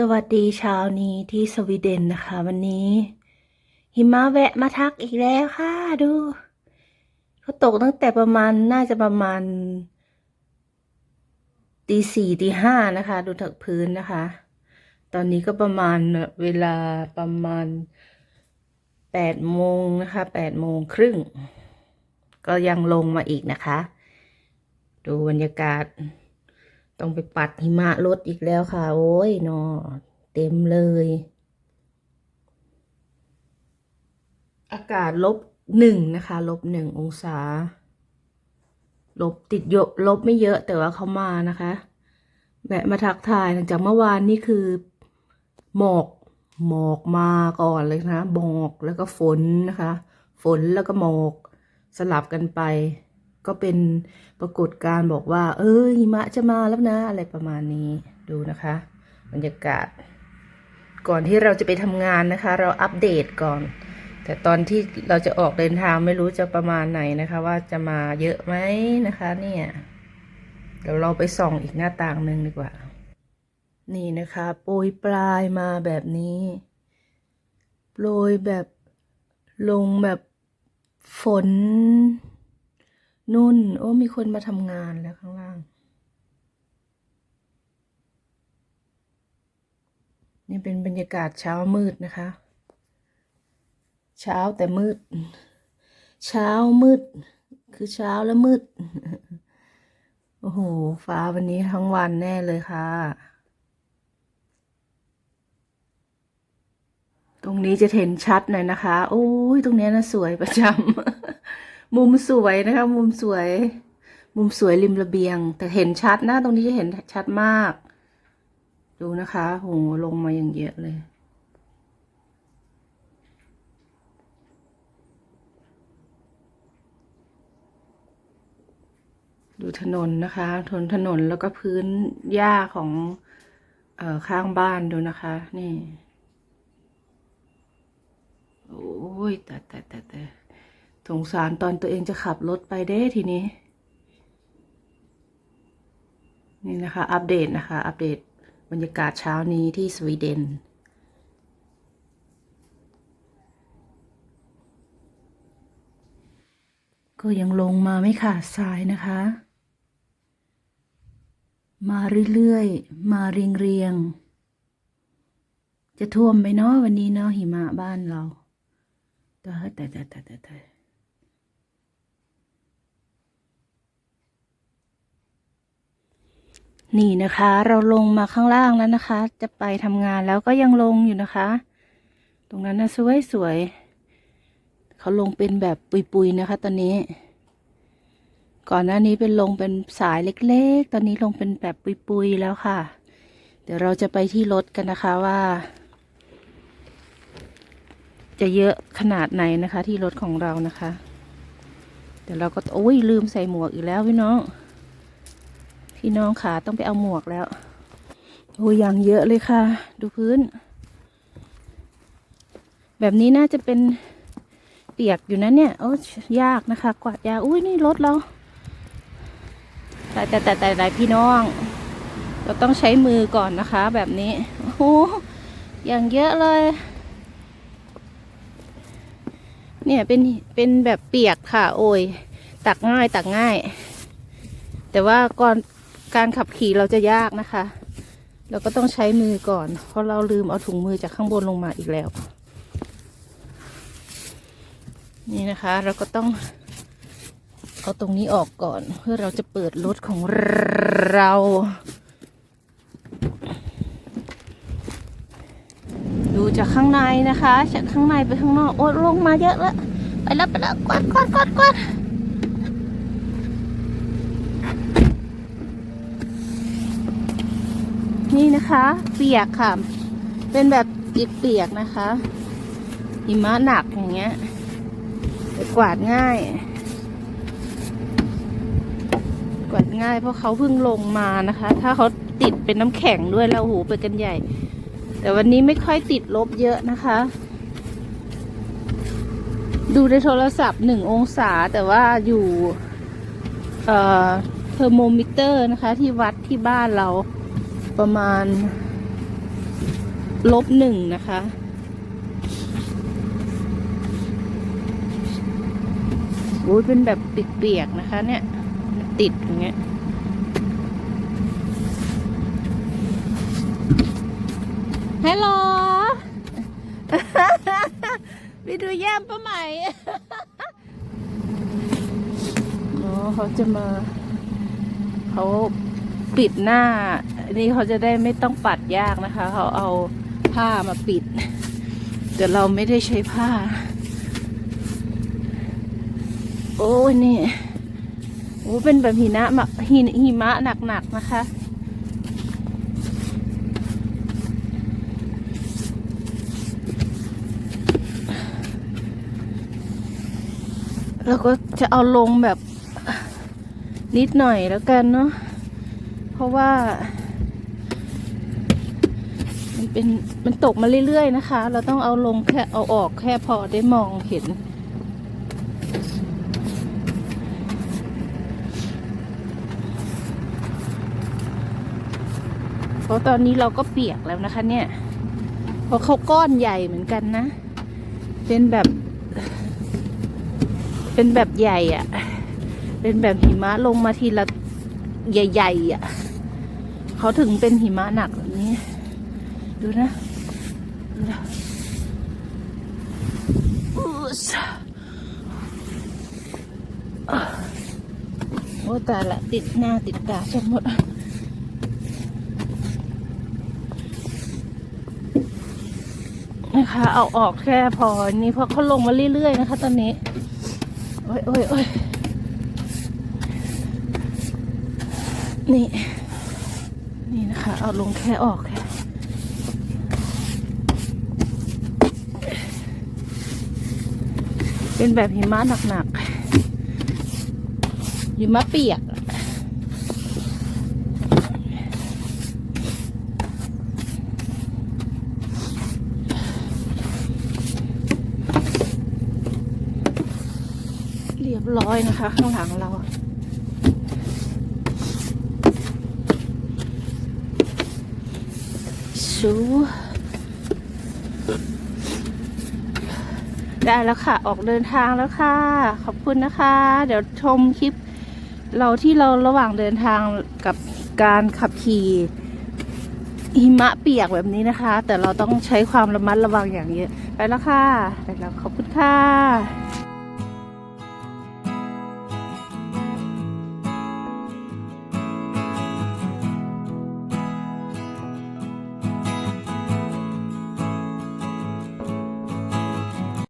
สวัสดีเช้านี้ที่สวีเดนนะคะ วันนี้ หิมะแวะมาทักอีกแล้วค่ะดูเขาตกตั้งแต่ประมาณน่าจะประมาณตีสี่ตีห้านะคะ ดูถักพื้นนะคะ ตอนนี้ก็ประมาณเวลาประมาณแปดโมงนะคะแปดโมงครึ่ง ก็ยังลงมาอีกนะคะ ดูบรรยากาศ ต้องไปปัดหิมะรถอีกแล้วค่ะ โอ้ยนอเต็มเลย อากาศลบหนึ่งนะคะลบหนึ่งองศา ลบติดเยอะลบไม่เยอะแต่ว่าเขามานะคะแวะมาทักทายหลังจากเมื่อวานนี่คือ หมอกหมอกมาก่อนเลยนะหมอกแล้วก็ฝนนะคะ ฝนแล้วก็หมอกสลับกันไป ก็เป็นปรากฏการ์บอกว่า เออหิมะจะมาแล้วนะอะไรประมาณนี้ดูนะคะ บรรยากาศ ก่อนที่เราจะไปทำงานนะคะ เราอัปเดตก่อน แต่ตอนที่เราจะออกเดินทางไม่รู้จะประมาณไหนนะคะ ว่าจะมาเยอะไหมนะคะ เนี่ยเดี๋ยวเราไปส่องอีกหน้าต่างหนึ่งดีกว่า นี่นะคะโปรยปลายมาแบบนี้โปรยแบบลงแบบฝน นุ่น โอ้มีคนมาทำงานแล้วข้างล่าง นี่เป็นบรรยากาศเช้ามืดนะคะ เช้าแต่มืด เช้ามืด คือเช้าแล้วมืด โอ้โห ฟ้าวันนี้ทั้งวันแน่เลยค่ะ ตรงนี้จะเห็นชัดหน่อยนะคะ โอ้ย ตรงเนี้ยนะสวยประจำ มุมสวยนะคะ มุมสวย มุมสวยริมระเบียง แต่เห็นชัดนะตรงนี้จะเห็นชัดมาก ดูนะคะโหลงมาอย่างเยอะเลยดูถนนนะคะถนนถนนแล้วก็พื้นหญ้าของเอ่อข้างบ้านดูนะคะ นี่ โอ้ยแต่แต่แต่แต่ สงสารตอนตัวเองจะขับรถไปเด้ทีนี้ นี่นะคะ อัปเดตนะคะ อัปเดตบรรยากาศเช้านี้ที่สวีเดนก็ยังลงมาไม่ขาดสายนะคะ มาเรื่อยๆ มาเรียงๆจะท่วมไหมเนาะวันนี้เนาะหิมะบ้านเราแต่แต่แต่แต่แต่แต่ นี่นะคะ เราลงมาข้างล่างแล้วนะคะ จะไปทำงานแล้วก็ยังลงอยู่นะคะ ตรงนั้นนะสวยสวยๆเขาลงเป็นแบบปุยๆนะคะ ตอนนี้ ก่อนหน้านี้เป็นลงเป็นสายเล็กๆ ตอนนี้ลงเป็นแบบปุยๆแล้วค่ะ เดี๋ยวเราจะไปที่รถกันนะคะว่า จะเยอะขนาดไหนนะคะ ที่รถของเรานะคะ เดี๋ยวเราก็โอ้ยลืมใส่หมวกอีกแล้วพี่น้อง พี่น้องขาต้องไปเอาหมวกแล้ว โอ้ยอย่างเยอะเลยค่ะ ดูพื้น แบบนี้น่าจะเป็นเปียกอยู่นะเนี่ย โอ้ยากนะคะ กวาดยา อุ้ยนี่รถเราแต่แต่แต่แต่แต่พี่น้อง เราต้องใช้มือก่อนนะคะ แบบนี้ โอ้โหอย่างเยอะเลย เนี่ยเป็นเป็นแบบเปียกค่ะ โอ้ยตักง่ายตักง่าย แต่ว่าก่อน การขับขี่เราจะยากนะคะ เราก็ต้องใช้มือก่อน เพราะเราลืมเอาถุงมือจากข้างบนลงมาอีกแล้ว นี่นะคะ เราก็ต้องเอาตรงนี้ออกก่อนเพื่อเราจะเปิดรถของเราดูจากข้างในนะคะ จากข้างในไปข้างนอก โอ้ลงมาเยอะแล้ว ไปแล้วไปแล้วกวาดกวาดกวาดกวาด นะคะ เปียกค่ะ เป็นแบบเปียกๆนะคะหิมะหนักอย่างเงี้ยแต่กวาดง่าย กวาดง่ายเพราะเขาเพิ่งลงมานะคะ ถ้าเขาติดเป็นน้ำแข็งด้วยแล้วโอ้โหไปกันใหญ่ แต่วันนี้ไม่ค่อยติดลบเยอะนะคะ ดูในโทรศัพท์หนึ่งองศาแต่ว่าอยู่เอ่อเทอร์โมมิเตอร์นะคะ ที่วัดที่บ้านเรา ประมาณ ลบหนึ่งนะคะ โอ้ยเป็นแบบเปียกๆนะคะ เนี่ย ติดอย่างเงี้ยฮัลโหลไปดูแย้มป้าใหม่อ๋อเขาจะมา เขาปิดหน้า นี่เขาจะได้ไม่ต้องปัดยากนะคะ เขาเอาผ้ามาปิด แต่เราไม่ได้ใช้ผ้า โอ้นี่โอ้เป็นแบบหิมะหิหิมะหนักๆนะคะแล้วก็จะเอาลงแบบนิดหน่อยแล้วกันเนาะ เพราะว่า มันเป็นมันตกมาเรื่อยๆนะคะ เราต้องเอาลงแค่เอาออกแค่พอได้มองเห็น เพราะตอนนี้เราก็เปียกแล้วนะคะเนี่ย เพราะเขาก้อนใหญ่เหมือนกันนะ เป็นแบบ เป็นแบบใหญ่อะเป็นแบบหิมะลงมาทีละใหญ่ๆอะเขาถึงเป็นหิมะหนักแบบ ดูนะดูนะอุ๊สโอ้ตายละติดหน้าติดตาจนหมดนะคะเอาออกแค่พอนี่เพราะเขาลงมาเรื่อยๆนะคะ ตอนนี้ โอ้ยโอ้ยโอ้ยนี่ นี่นะคะ เอาลงแค่ออกแค่ เป็นแบบหิมะหนักๆหิมะเปียกเรียบร้อยนะคะ ข้างหลังเราชู ได้แล้วค่ะ ออกเดินทางแล้วค่ะ ขอบคุณนะคะ เดี๋ยวชมคลิป เราที่เราระหว่างเดินทางกับการขับขี่หิมะเปียกแบบนี้นะคะ แต่เราต้องใช้ความระมัดระวังอย่างเยอะ ไปแล้วค่ะไปแล้วขอบคุณค่ะ